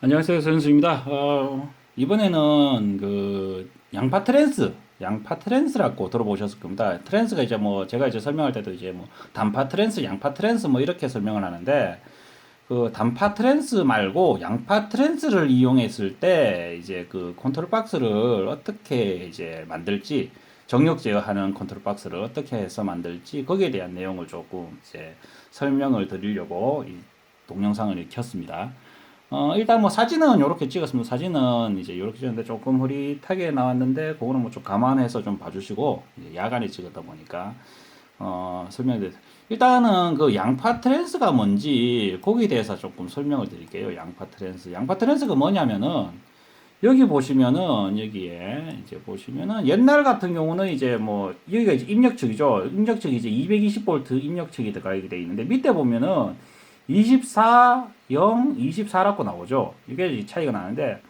안녕하세요, 선수입니다. 어, 이번에는 그 양파 트랜스, 양파 트랜스라고 들어보셨을 겁니다. 트랜스가 이제 뭐 제가 이제 설명할 때도 이제 뭐 단파 트랜스, 양파 트랜스 뭐 이렇게 설명을 하는데 그 단파 트랜스 말고 양파 트랜스를 이용했을 때 이제 그 컨트롤 박스를 어떻게 이제 만들지 정력 제어하는 컨트롤 박스를 어떻게 해서 만들지 거기에 대한 내용을 조금 이제 설명을 드리려고 이 동영상을 켰습니다. 어, 일단 뭐 사진은 이렇게 찍었습니다. 사진은 이제 이렇게 찍었는데 조금 흐릿하게 나왔는데 그거는 뭐 좀 감안해서 좀 봐주시고 야간에 찍었다 보니까 어, 설명드릴 일단은 그 양파 트랜스가 뭔지 거기에 대해서 조금 설명을 드릴게요. 양파 트랜스. 양파 트랜스가 뭐냐면은 여기 보시면은 여기에 이제 보시면은 옛날 같은 경우는 이제 뭐 여기가 이제 입력 측이죠. 입력 측이 이제 220V 입력 측이 들어가게 돼 있는데 밑에 보면은 24, 0, 24라고 나오죠. 이게 차이가 나는데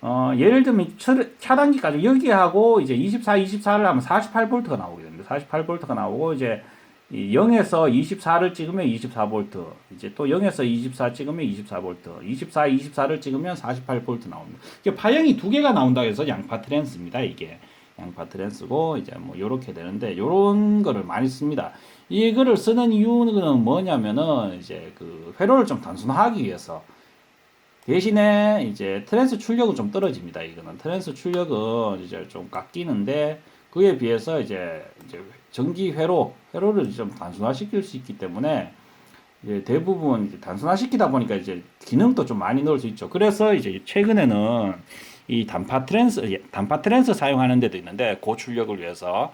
어, 예를 들면 차- 차단기까지 여기하고 이제 24, 24를 하면 48V가 나오게 됩니다. 48V가 나오고 이제 이 0에서 24를 찍으면 24V, 이제 또 0에서 24 찍으면 24V, 24, 24를 찍으면 48V 나옵니다. 이게 파형이 두 개가 나온다 해서 양파 트랜스입니다. 이게 양파 트랜스고 이제 뭐 요렇게 되는데 요런 거를 많이 씁니다. 이거를 쓰는 이유는 뭐냐면은 이제 그 회로를 좀 단순화하기 위해서 대신에 이제 트랜스 출력은 좀 떨어집니다. 이거는 트랜스 출력은 이제 좀 깎이는데 그에 비해서 이제 이제 전기 회로 회로를 좀 단순화시킬 수 있기 때문에 이제 대부분 이제 단순화시키다 보니까 이제 기능도 좀 많이 넣을 수 있죠. 그래서 이제 최근에는 이 단파 트랜스 예, 단파 트랜스 사용하는 데도 있는데 고출력을 위해서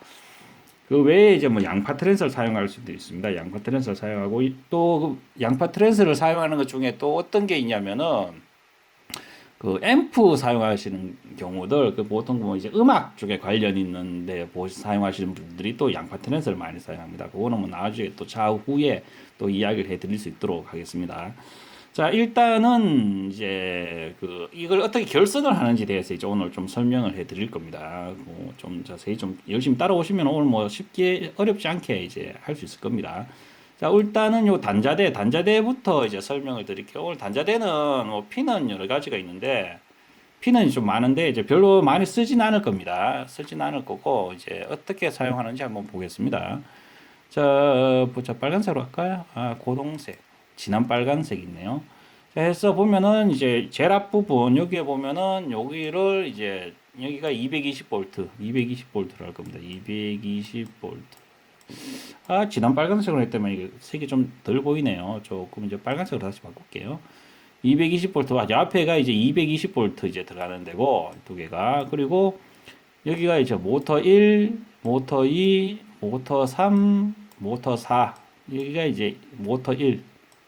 그 외에 이제 뭐 양파 트랜스를 사용할 수도 있습니다. 양파 트랜스를 사용하고 또그 양파 트랜스를 사용하는 것 중에 또 어떤 게 있냐면은 그 앰프 사용하시는 경우들 그 보통 뭐 이제 음악 쪽에 관련 있는데 보 사용하시는 분들이 또 양파 트랜스를 많이 사용합니다. 그거는 뭐 나중에 또 차후에 또 이야기를 해드릴 수 있도록 하겠습니다. 자 일단은 이제 그 이걸 어떻게 결선을 하는지 대해서 이제 오늘 좀 설명을 해 드릴 겁니다. 뭐 좀 자세히 좀 열심히 따라오시면 오늘 뭐 쉽게 어렵지 않게 이제 할 수 있을 겁니다. 자, 일단은 요 단자대, 단자대부터 이제 설명을 드릴게요. 오늘 단자대는 뭐 피는 여러 가지가 있는데 피는 좀 많은데 이제 별로 많이 쓰진 않을 겁니다. 쓰진 않을 거고 이제 어떻게 사용하는지 한번 보겠습니다. 자, 보자 빨간색으로 할까요? 아, 고동색, 진한 빨간색 있네요. 자, 해서 보면은 이제 제일 앞부분 여기에 보면은 여기를 이제 여기가 220V, 220V로 할 겁니다. 220V. 아, 진한 빨간색으로 때문에 이게 색이 좀 덜 보이네요. 조금 이제 빨간색으로 다시 바꿀게요. 220V, 아, 앞에가 이제 220V 이제 들어가는 데고, 두 개가. 그리고 여기가 이제 모터 1, 모터 2, 모터 3, 모터 4. 여기가 이제 모터 1,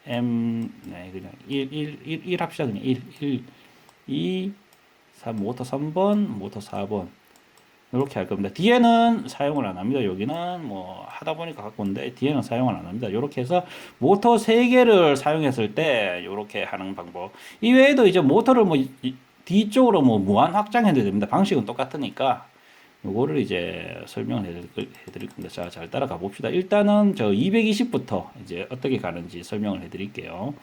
M, 네, 그냥 1, 1, 1, 1 합시다. 그냥 1, 1, 2, 3, 모터 3번, 모터 4번. 이렇게 할 겁니다. 뒤에는 사용을 안 합니다. 여기는 뭐 하다 보니까 갖고 온데 뒤에는 사용을 안 합니다. 이렇게 해서 모터 3개를 사용했을 때 이렇게 하는 방법. 이외에도 이제 모터를 뭐 뒤쪽으로 뭐 무한 확장해도 됩니다. 방식은 똑같으니까 요거를 이제 설명을 해드릴, 거- 해드릴 겁니다. 자, 잘 따라가 봅시다. 일단은 저 220부터 이제 어떻게 가는지 설명을 해드릴게요.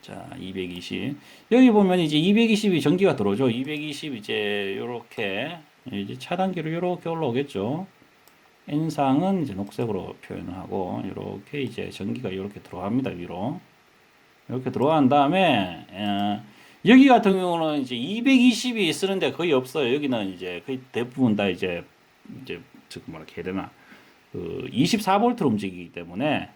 자, 220. 여기 보면 이제 220이 전기가 들어오죠. 220 이제 요렇게 이제 차단기로 요렇게 올라오겠죠. N상은 이제 녹색으로 표현을 하고 요렇게 이제 전기가 요렇게 들어갑니다. 위로. 이렇게 들어간 다음에 에, 여기 같은 경우는 이제 220이 쓰는데 거의 없어요. 여기는 이제 거의 대부분 다 이제 이제 즉 뭐라 해야 되나 그 24볼트로 움직이기 때문에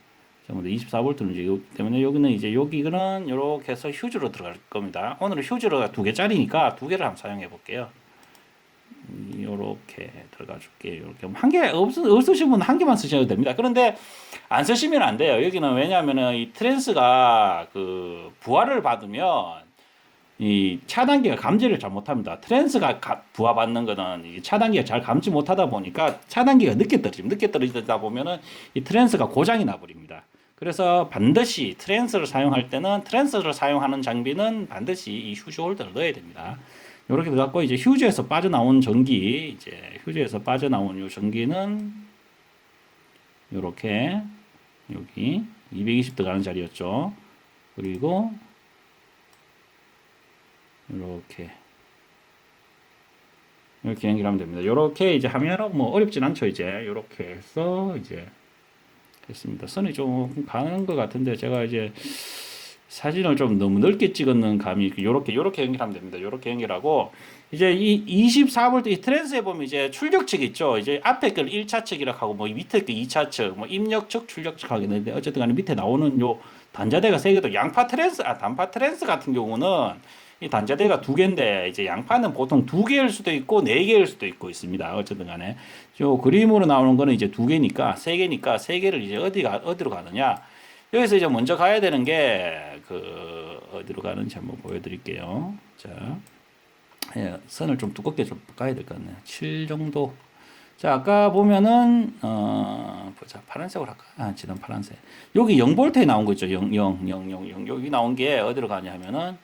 전부 다 24볼트 움직이기 때문에 여기는 이제 여기는 이렇게 해서 휴즈로 들어갈 겁니다. 오늘은 휴즈가 두 개짜리니까 두 개를 한번 사용해 볼게요. 이렇게 들어가 줄게요. 이렇게 한개 없으신 분은 한 개만 쓰셔도 됩니다. 그런데 안 쓰시면 안 돼요. 여기는 왜냐하면은 이 트랜스가 그 부하를 받으면 이 차단기가 감지를 잘 못합니다. 트랜스가 가- 부하받는 거는 이 차단기가 잘 감지 못하다 보니까 차단기가 늦게 떨어집니다. 늦게 떨어지다 보면은 이 트랜스가 고장이 나버립니다. 그래서 반드시 트랜스를 사용할 때는 트랜스를 사용하는 장비는 반드시 이 휴즈 홀더를 넣어야 됩니다. 이렇게 들어갔고 이제 휴즈에서 빠져나온 전기 이제 휴즈에서 빠져나온 요 전기는 이렇게 여기 220 들어가는 자리였죠. 그리고 이렇게 이렇게 연결하면 됩니다. 이렇게 이제 하면 뭐 어렵진 않죠. 이제 이렇게 해서 이제 됐습니다. 선이 좀 가는 것 같은데 제가 이제 사진을 좀 너무 넓게 찍었는 감이 이렇게 이렇게 연결하면 됩니다. 이렇게 연결하고 이제 이 24V 이 트랜스에 보면 이제 출력 측 있죠. 이제 앞에 걸 1차 측이라고 하고 뭐 밑에 거 2차 측, 뭐 입력 측, 출력 측 하겠는데 어쨌든 간에 밑에 나오는 요 단자대가 세 개도 양파 트랜스, 아 단파 트랜스 같은 경우는 이 단자대가 두 개인데 이제 양파는 보통 두 개일 수도 있고 네 개일 수도 있고 있습니다. 어쨌든 간에 요 그림으로 나오는 거는 이제 두 개니까 세 개니까 세 개를 이제 어디가 어디로 가느냐? 여기서 이제 먼저 가야 되는 게 그 어디로 가는지 한번 보여드릴게요. 자, 예, 선을 좀 두껍게 좀 가야 될 것 같네요. 7 정도. 자, 아까 보면은 어 보자 파란색으로 할까? 아, 지난 파란색. 여기 0볼트에 나온 거 있죠. 0, 0, 0, 0, 0. 여기 나온 게 어디로 가냐 하면은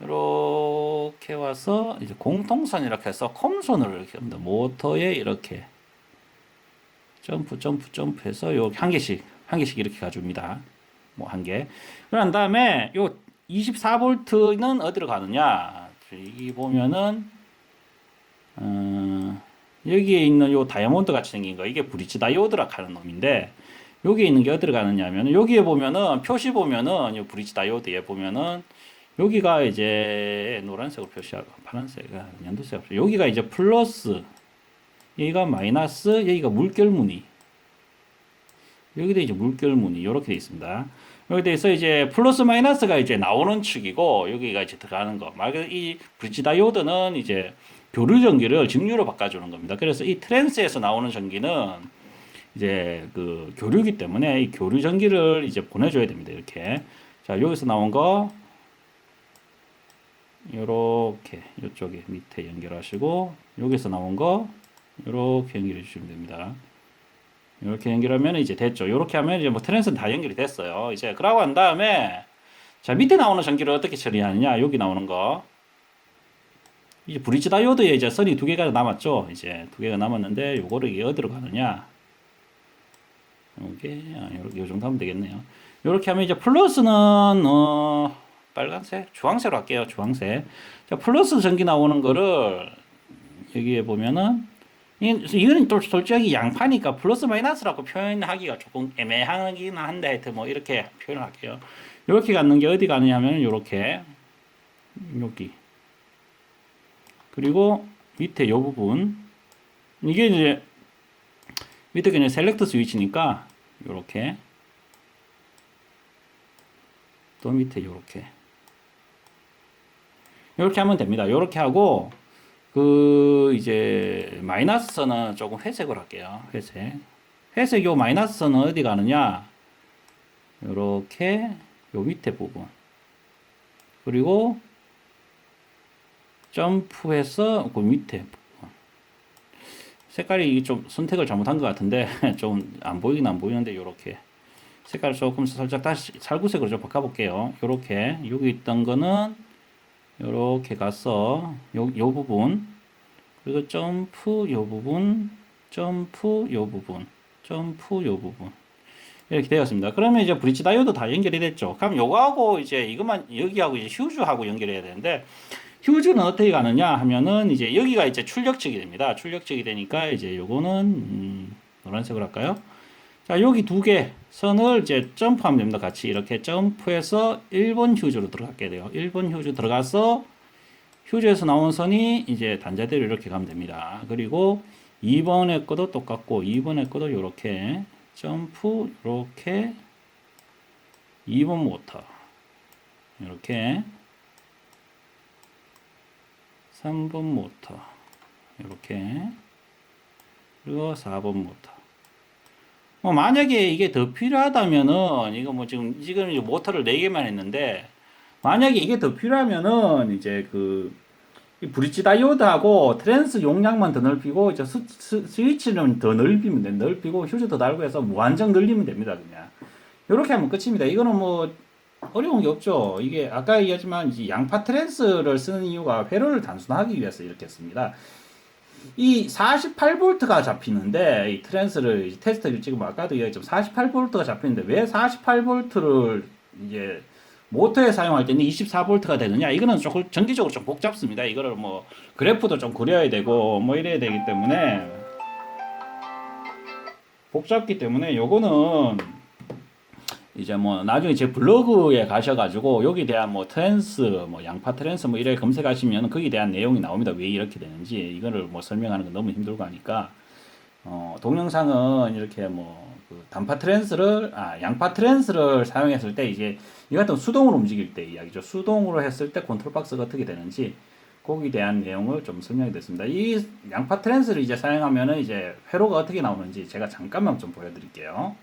이렇게 와서 이제 공통선 이렇게 해서 컴선을 이렇게 합니다. 모터에 이렇게 점프 점프 점프해서 요 한 개씩 한 개씩 이렇게 가줍니다. 뭐 한 개. 그런 다음에 요 24볼트는 어디로 가느냐? 여기 보면은 어, 여기에 있는 요 다이아몬드 같이 생긴 거 이게 브릿지 다이오드라 하는 놈인데 여기에 있는 게 어디로 가느냐면 여기에 보면은 표시 보면은 요 브릿지 다이오드에 보면은 여기가 이제 노란색으로 표시하고 파란색 아, 연두색 없어 여기가 이제 플러스 여기가 마이너스 여기가 물결 무늬 여기도 이제 물결 무늬 이렇게 돼 있습니다. 여기 돼서 이제 플러스 마이너스가 이제 나오는 축이고 여기가 이제 들어가는 거. 말 그대로 이 브릿지 다이오드는 이제 교류 전기를 직류로 바꿔주는 겁니다. 그래서 이 트랜스에서 나오는 전기는 이제 그 교류기 때문에 이 교류 전기를 이제 보내줘야 됩니다. 이렇게 자 여기서 나온 거 요렇게 이쪽에 밑에 연결하시고 여기서 나온 거 요렇게 연결해 주시면 됩니다. 이렇게 연결하면 이제 됐죠. 이렇게 하면 이제 뭐 트랜스는 다 연결이 됐어요. 이제 그러고 한 다음에 자 밑에 나오는 전기를 어떻게 처리하느냐 여기 나오는 거 이제 브릿지 다이오드에 이제 선이 두 개가 남았죠. 이제 두 개가 남았는데 요거를 어디로 가느냐 요게 아, 요렇게 요 정도 하면 되겠네요. 요렇게 하면 이제 플러스는 어 빨간색, 주황색으로 할게요. 주황색. 자 플러스 전기 나오는 거를 여기에 보면은 이- 이거는 또 솔직히 양파니까 플러스 마이너스라고 표현하기가 조금 애매하긴 한데 하여튼 뭐 이렇게 표현을 할게요. 이렇게 갖는 게 어디 가느냐면 이렇게 여기 그리고 밑에 요 부분 이게 이제 밑에 그냥 셀렉트 스위치니까 이렇게 또 밑에 이렇게 이렇게 하면 됩니다. 이렇게 하고 그 이제 마이너스 선은 조금 회색으로 할게요. 회색. 회색 요 마이너스 선은 어디 가느냐? 요렇게 요 밑에 부분. 그리고 점프해서 그 밑에 부분. 색깔이 좀 선택을 잘못한 것 같은데 좀 안 보이긴 안 보이는데 요렇게 색깔 조금 살짝 다시 살구색으로 좀 바꿔볼게요. 요렇게 여기 있던 거는 요렇게 가서 요, 요 부분 그리고 점프 요 부분 점프 요 부분 점프 요 부분 이렇게 되었습니다. 그러면 이제 브릿지 다이오드 다 연결이 됐죠. 그럼 요거하고 이제 이것만 여기하고 이제 휴즈하고 연결해야 되는데 휴즈는 어떻게 가느냐 하면은 이제 여기가 이제 출력측이 됩니다. 출력측이 되니까 이제 요거는 음, 노란색으로 할까요? 자, 여기 두 개 선을 이제 점프하면 됩니다. 같이 이렇게 점프해서 1번 휴즈로 들어가게 돼요. 1번 휴즈 들어가서 휴즈에서 나온 선이 이제 단자대로 이렇게 가면 됩니다. 그리고 2번의 거도 똑같고 2번의 거도 이렇게 점프 이렇게 2번 모터 이렇게 3번 모터 이렇게 그리고 4번 모터 뭐 만약에 이게 더 필요하다면은 이거 뭐 지금 지금 이제 모터를 4개만 했는데 만약에 이게 더 필요하면은 이제 그이 브릿지 다이오드하고 트랜스 용량만 더 넓히고 이제 스, 스, 스 위치는 더 넓히면 돼. 넓히고 휴즈 더 달고 해서 무한정 늘리면 됩니다. 그냥 이렇게 하면 끝입니다. 이거는 뭐 어려운 게 없죠. 이게 아까 얘기했지만 이제 양파 트랜스를 쓰는 이유가 회로를 단순하기 위해서 이렇게 했습니다. 이 48볼트가 잡히는데 이 트랜스를 테스트를 찍으면 아까도 얘기했지만 48볼트가 잡히는데 왜 48볼트를 이제 모터에 사용할 때는 24V가 되느냐 이거는 조금 전기적으로 좀 복잡습니다. 이거를 뭐 그래프도 좀 그려야 되고 뭐 이래야 되기 때문에 복잡기 때문에 요거는 이제 뭐 나중에 제 블로그에 가셔가지고 여기 대한 뭐 트랜스 뭐 양파 트랜스 뭐 이래 검색하시면 거기에 대한 내용이 나옵니다. 왜 이렇게 되는지 이거를 뭐 설명하는 건 너무 힘들고 하니까 어 동영상은 이렇게 뭐 그 단파 트랜스를 아 양파 트랜스를 사용했을 때 이제 이 같은 수동으로 움직일 때 이야기죠. 수동으로 했을 때 컨트롤 박스가 어떻게 되는지 거기에 대한 내용을 좀 설명해 드렸습니다. 이 양파 트랜스를 이제 사용하면은 이제 회로가 어떻게 나오는지 제가 잠깐만 좀 보여드릴게요.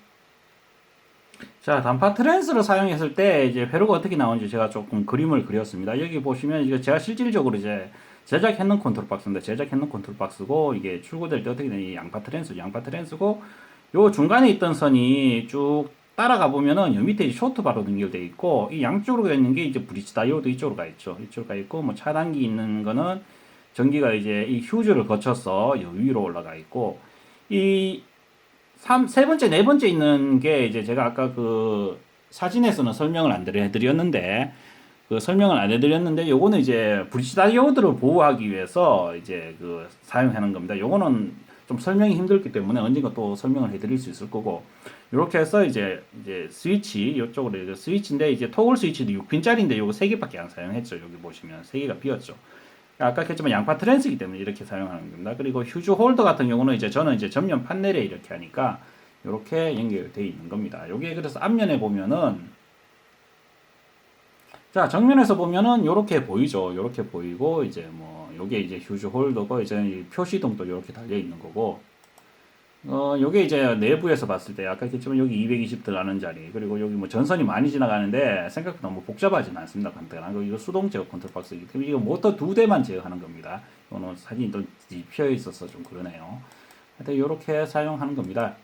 자, 단파 트랜스를 사용했을 때 이제 회로가 어떻게 나오는지 제가 조금 그림을 그렸습니다. 여기 보시면 이거 제가 실질적으로 이제 제작했는 컨트롤 박스입니다. 제작했는 컨트롤 박스고 이게 출고될 때 어떻게 되냐 양파 트랜스, 양파 트랜스고 요 중간에 있던 선이 쭉 따라가 보면은 요 밑에 쇼트 바로 연결되어 있고 이 양쪽으로 있는 게 이제 브릿지 다이오드 이쪽으로 가 있죠. 이쪽으로 가 있고 뭐 차단기 있는 거는 전기가 이제 이 휴즈를 거쳐서 요 위로 올라가 있고 이 삼, 세 번째, 네 번째 있는 게 이제 제가 아까 그 사진에서는 설명을 안 해드렸는데 그 설명을 안 해드렸는데 요거는 이제 브릿지 다이오드를 보호하기 위해서 이제 그 사용하는 겁니다. 요거는 좀 설명이 힘들기 때문에 언젠가 또 설명을 해드릴 수 있을 거고 이렇게 해서 이제 이제 스위치 이쪽으로 이제 스위치인데 이제 토글 스위치도 6핀짜리인데 요거 세 개밖에 안 사용했죠. 여기 보시면 세 개가 비었죠. 아까 했지만 양파 트랜스이기 때문에 이렇게 사용하는 겁니다. 그리고 휴즈 홀더 같은 경우는 이제 저는 이제 전면 판넬에 이렇게 하니까 이렇게 연결되어 있는 겁니다. 요게 그래서 앞면에 보면은 자 정면에서 보면은 이렇게 보이죠. 이렇게 보이고 이제 뭐 요게 이제 휴즈 홀더고 이제 이 표시등도 이렇게 달려 있는 거고 어 요게 이제 내부에서 봤을 때 아까 했지만 여기 220 들어가는 자리 그리고 여기 뭐 전선이 많이 지나가는데 생각보다 너무 복잡하지는 않습니다. 간단한 거 이거 수동 제어 컨트롤 박스이기 때문에 이거 모터 두 대만 제어하는 겁니다. 이거는 사진이 또 뒤피어 있어서 좀 그러네요. 하여튼 이렇게 사용하는 겁니다.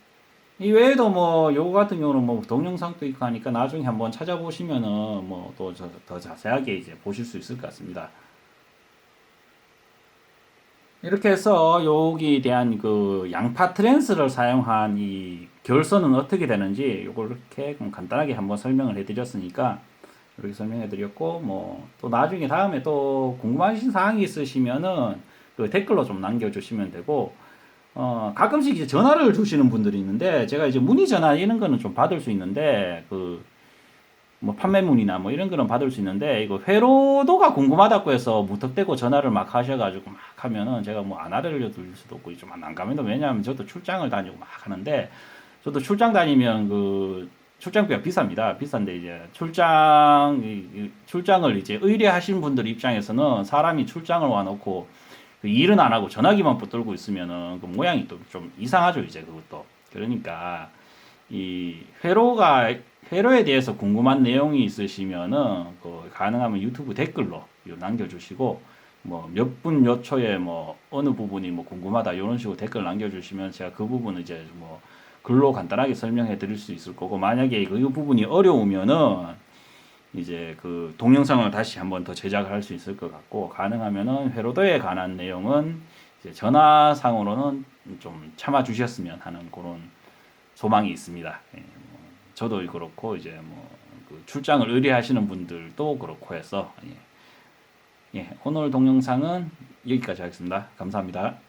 이 외에도 뭐 요거 같은 경우는 뭐 동영상도 있고 하니까 나중에 한번 찾아보시면은 뭐 또 더 자세하게 이제 보실 수 있을 것 같습니다. 이렇게 해서 여기에 대한 그 양파 트랜스를 사용한 이 결선은 어떻게 되는지 요걸 이렇게 좀 간단하게 한번 설명을 해드렸으니까 이렇게 설명해 드렸고 뭐 또 나중에 다음에 또 궁금하신 사항이 있으시면은 그 댓글로 좀 남겨주시면 되고 어 가끔씩 이제 전화를 주시는 분들이 있는데 제가 이제 문의 전화 이런 거는 좀 받을 수 있는데 그 뭐 판매문이나 뭐 이런 거는 받을 수 있는데 이거 회로도가 궁금하다고 해서 무턱대고 전화를 막 하셔가지고 막 하면은 제가 뭐 안 알려드릴 수도 없고 좀 난감해도 왜냐하면 저도 출장을 다니고 막 하는데 저도 출장 다니면 그 출장비가 비쌉니다. 비싼데 이제 출장 출장을 이제 의뢰하신 분들 입장에서는 사람이 출장을 와놓고 그 일은 안 하고 전화기만 붙들고 있으면은 그 모양이 또 좀 이상하죠 이제 그것도 그러니까 이 회로가 회로에 대해서 궁금한 내용이 있으시면은 그 가능하면 유튜브 댓글로 요 남겨주시고 뭐 몇 분 몇 초에 뭐 어느 부분이 뭐 궁금하다 이런 식으로 댓글 남겨주시면 제가 그 부분을 이제 뭐 글로 간단하게 설명해 드릴 수 있을 거고 만약에 그 부분이 어려우면은 이제 그 동영상을 다시 한번 더 제작을 할 수 있을 것 같고 가능하면은 회로도에 관한 내용은 이제 전화상으로는 좀 참아 주셨으면 하는 그런 소망이 있습니다. 예, 뭐 저도 그렇고 이제 뭐그 출장을 의뢰하시는 분들도 그렇고 해서 예. 예, 오늘 동영상은 여기까지 하겠습니다. 감사합니다.